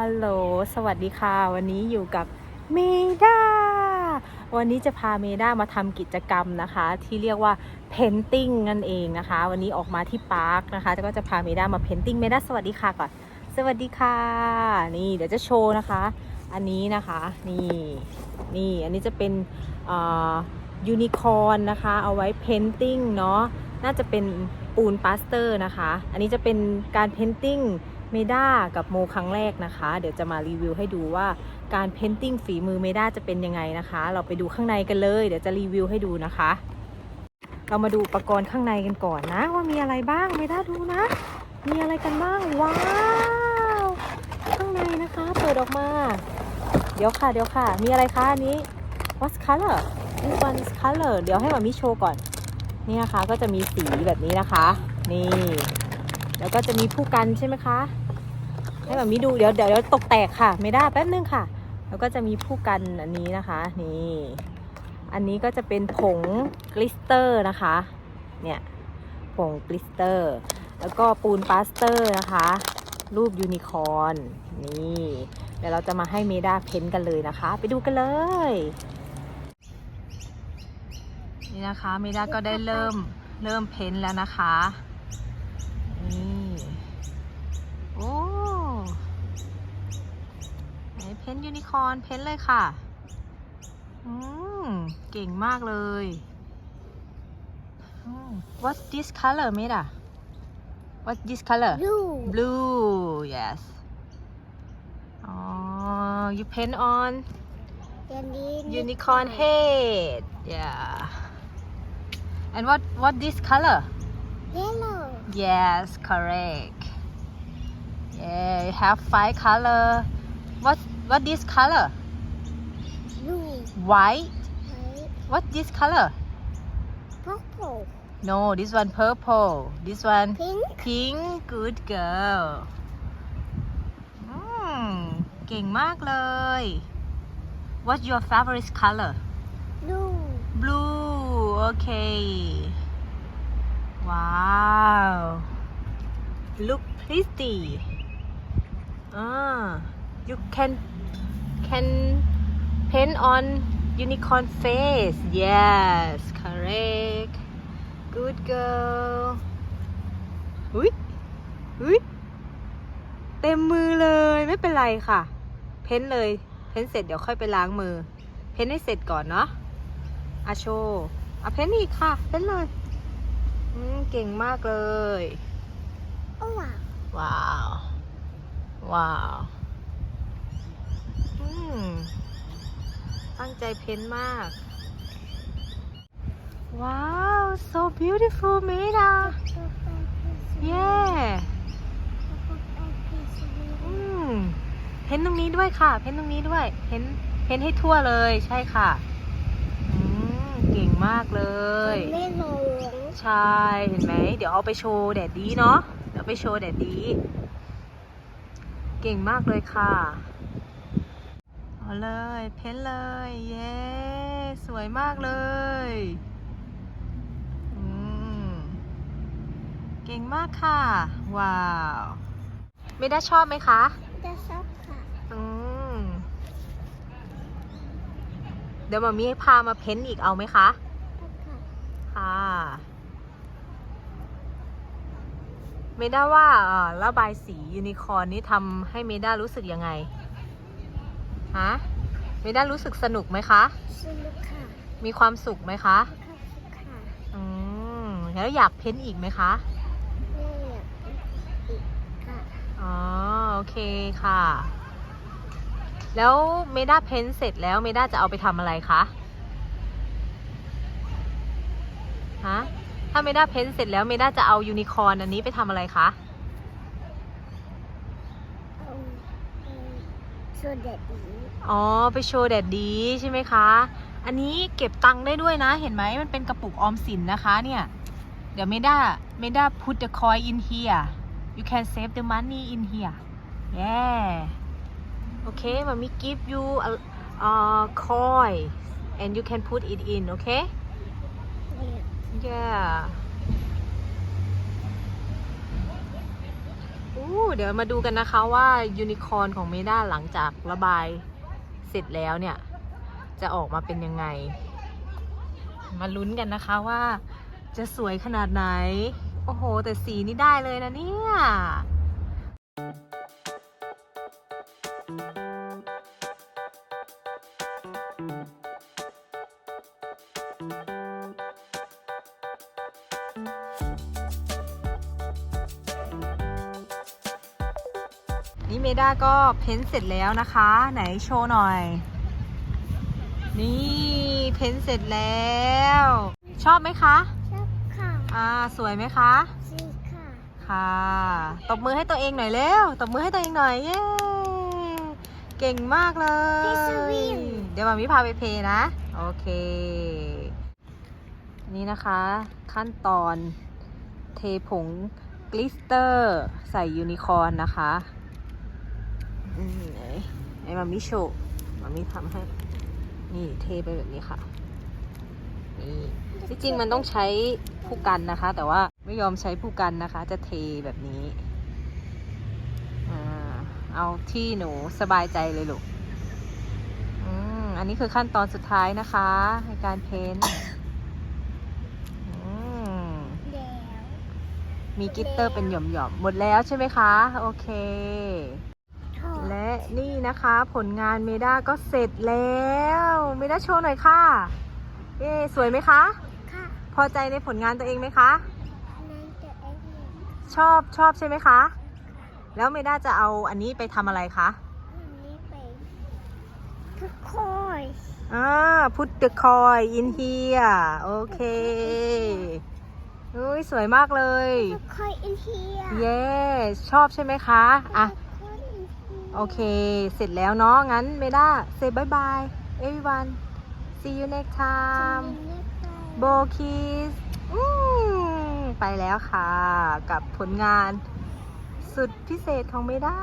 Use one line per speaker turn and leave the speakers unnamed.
ฮัลโหล สวัสดีค่ะ วันนี้อยู่กับเมดาวันนี้จะพาเมดามาทำกิจกรรมนะคะ ที่เรียกว่า painting นั่นเองนะคะ วันนี้ออกมาที่ปาร์คนะคะแล้วก็จะพาเมดามา painting เมดาสวัสดีค่ะก่อน สวัสดีค่ะ นี่เดี๋ยวจะโชว์นะคะ อันนี้นะคะ นี่นี่อันนี้จะเป็นยูนิคอร์นนะคะ เอาไว้ painting เนาะ น่าจะเป็นปูนปาสเตอร์นะคะ อันนี้จะเป็นการ painting เมด้ากับโมครั้งแรกนะคะ เดี๋ยวจะมารีวิวให้ดูว่าการเพนติ้งฝีมือเมด้าจะเป็นยังไงนะคะ เราไปดูข้างในกันเลย เดี๋ยวจะรีวิวให้ดูนะคะ เรามาดูอุปกรณ์ข้างในกันก่อนนะ ว่ามีอะไรบ้างเมด้าดูนะ มีอะไรกันบ้างว้าวข้างในนะคะเปิดออกมา เดี๋ยวค่ะเดี๋ยวค่ะ มีอะไรคะอันนี้ what's color this one is color เดี๋ยวให้มามิโชว์ก่อนนี่นะคะก็จะมีสีแบบนี้นะคะ นี่ แล้วก็จะมีผู้กันใช่ไหมคะ ให้แบบนี้ดูเดี๋ยวเดี๋ยวเดี๋ยวตกแตกค่ะ ไม่ได้แป๊บนึงค่ะ แล้วก็จะมีผู้กันอันนี้นะคะนี่อันนี้ก็จะเป็นผงกลิสเตอร์นะคะเนี่ยผงกลิสเตอร์ แล้วก็ปูนปาสเตอร์นะคะ รูปยูนิคอร์นนี่เดี๋ยวเราจะมาให้เมดาเพ้นท์กันเลยนะคะ ไปดูกันเลย นี่นะคะเมดาก็ได้เริ่มเริ่มเพ้นท์แล้วนะคะ เพ้นยูนิคอร์นเพ้นเลยค่ะ อืม เก่งมากเลยอืม What's this color made ah What's this color
Blue.
Blue yes Oh you paint on
And then
unicorn head yeah and what what this color
Yellow.
Yes, correct. Yeah, you have five color. What what this color?
Blue.
White.
White.
What this color?
Purple.
No, this one purple. This one
Pink.
pink. Good girl. อืมเก่งมากเลย What's your favorite color?
Blue.
Blue. Okay. Wow. Look pretty. Ah, you can can paint on unicorn face. Yes, correct. Good girl. อุ้ยอุ้ยเต็มมือเลยไม่เป็นไรค่ะ เพ้นเลย เพ้นเสร็จเดี๋ยวค่อยไปล้างมือ เพ้นให้เสร็จก่อนเนาะอาโชว์อะเพ้นอีกค่ะ เพ้นเลยอืมเก่งมากเลย
Oh wow.
ว้าว ว้าวอืม ตั้งใจเพ้นมาก ว้าว so beautiful Meda yeah อืมเพ้นตรงนี้ด้วยค่ะ เพ้นตรงนี้ด้วย เพ้นเพ้นให้ทั่วเลย ใช่ค่ะอืมเก่งมากเลย
ไม่หลง
ใช่ เห็นไหม เดี๋ยวเอาไปโชว์แดดดีเนาะ เดี๋ยวไปโชว์แดดดี เก่งมากเลยค่ะ เอาเลย เพ้นเลย เย้สวยมากเลยอืมเก่งมากค่ะ ว้าวไม่ได้ชอบไหมคะ
จะชอบค่ะ
อืมเดี๋ยวมามีให้พามาเพ้นอีกเอาไหมคะ
ค่ะ
ค่ะเมด้าว่าเอ่อระบายสียูนิคอร์นนี้ทำให้เมด้ารู้สึกยังไง ฮะเมด้ารู้สึกสนุกไหมคะ
สนุกค่ะ
มีความสุขไหมคะ
ค่ะ
อืมแล้วอยากเพ้นอีกไหมคะ
แม่อยากอีกค่ะ
อ๋อโอเคค่ะ แล้วเมด้าเพ้นเสร็จแล้วเมด้าจะเอาไปทำอะไรคะฮะถ้าเมด้าเพ้นเสร็จแล้วเมด้าจะเอายูนิคอร์นอันนี้ไปทำอะไรคะ
เอาเอา โซเด็ดนี้
อ๋อ ไปโชว์แดดดีใช่ไหมคะ อันนี้เก็บตังค์ได้ด้วยนะ เห็นไหมมันเป็นกระปุกออมสินนะคะเนี่ย เดี๋ยวเมด้า เมด้า put the coin in here you can save the money in here yeah okay มามี give you a uh, coin and you can put it in okay
เนี่ย
yeah อู้เดี๋ยวมาดูกันนะคะว่ายูนิคอร์นของเมด้าหลังจากระบายเสร็จแล้วเนี่ย จะออกมาเป็นยังไง มาลุ้นกันนะคะว่า จะสวยขนาดไหน โอ้โห แต่สีนี่ได้เลยนะเนี่ย นี่เมด้าก็เพ้นท์เสร็จแล้วนะคะ ไหนโชว์หน่อย นี่เพ้นท์เสร็จแล้ว ชอบไหมคะ
ชอบค่ะ
อ่าสวยไหมคะ
สีค่ะ
ค่ะตบมือให้ตัวเองหน่อยเร็วตบมือให้ตัวเองหน่อยเย้เก่งมากเลย เดี๋ยวมามิพาไปเพลย์นะ โอเค นี่นะคะ ขั้นตอนเทผงกลิสเตอร์ ใส่ยูนิคอร์นนะคะอืม ไหนไหนมามิโชว์มามิทำให้ นี่เทไปแบบนี้ค่ะ นี่ที่จริงมันต้องใช้ผู้กันนะคะ แต่ว่าไม่ยอมใช้ผู้กันนะคะ จะเทแบบนี้อเอาที่หนูสบายใจเลยลูกอันนี้คือขั้นตอนสุดท้ายนะคะ ในการเพ้นมีกิตเตอร์เป็นหย่อมๆ หมดแล้วใช่ไหมคะ โอเค และนี่นะคะผลงานเมด้าก็เสร็จแล้วเมด้าโชว์หน่อยค่ะเย้สวยไหมคะ
ค่ะ
พอใจในผลงานตัวเองไหมคะ
นั่นจะเอ็น
ชอบชอบใช่ไหมคะ แล้วเมด้าจะเอาอันนี้ไปทำอะไรคะ
อันนี้ไปทุกคน
อ่า put the coin in here โอเคอุ้ยสวยมากเลย
ทุกคนอินเทีย
เย้ชอบใช่ไหมคะอะ โอเค เสร็จแล้วเนาะ งั้นเมด้า say bye bye everyone see you next time โบคิสไปแล้วค่ะ กับผลงานสุดพิเศษของเมด้า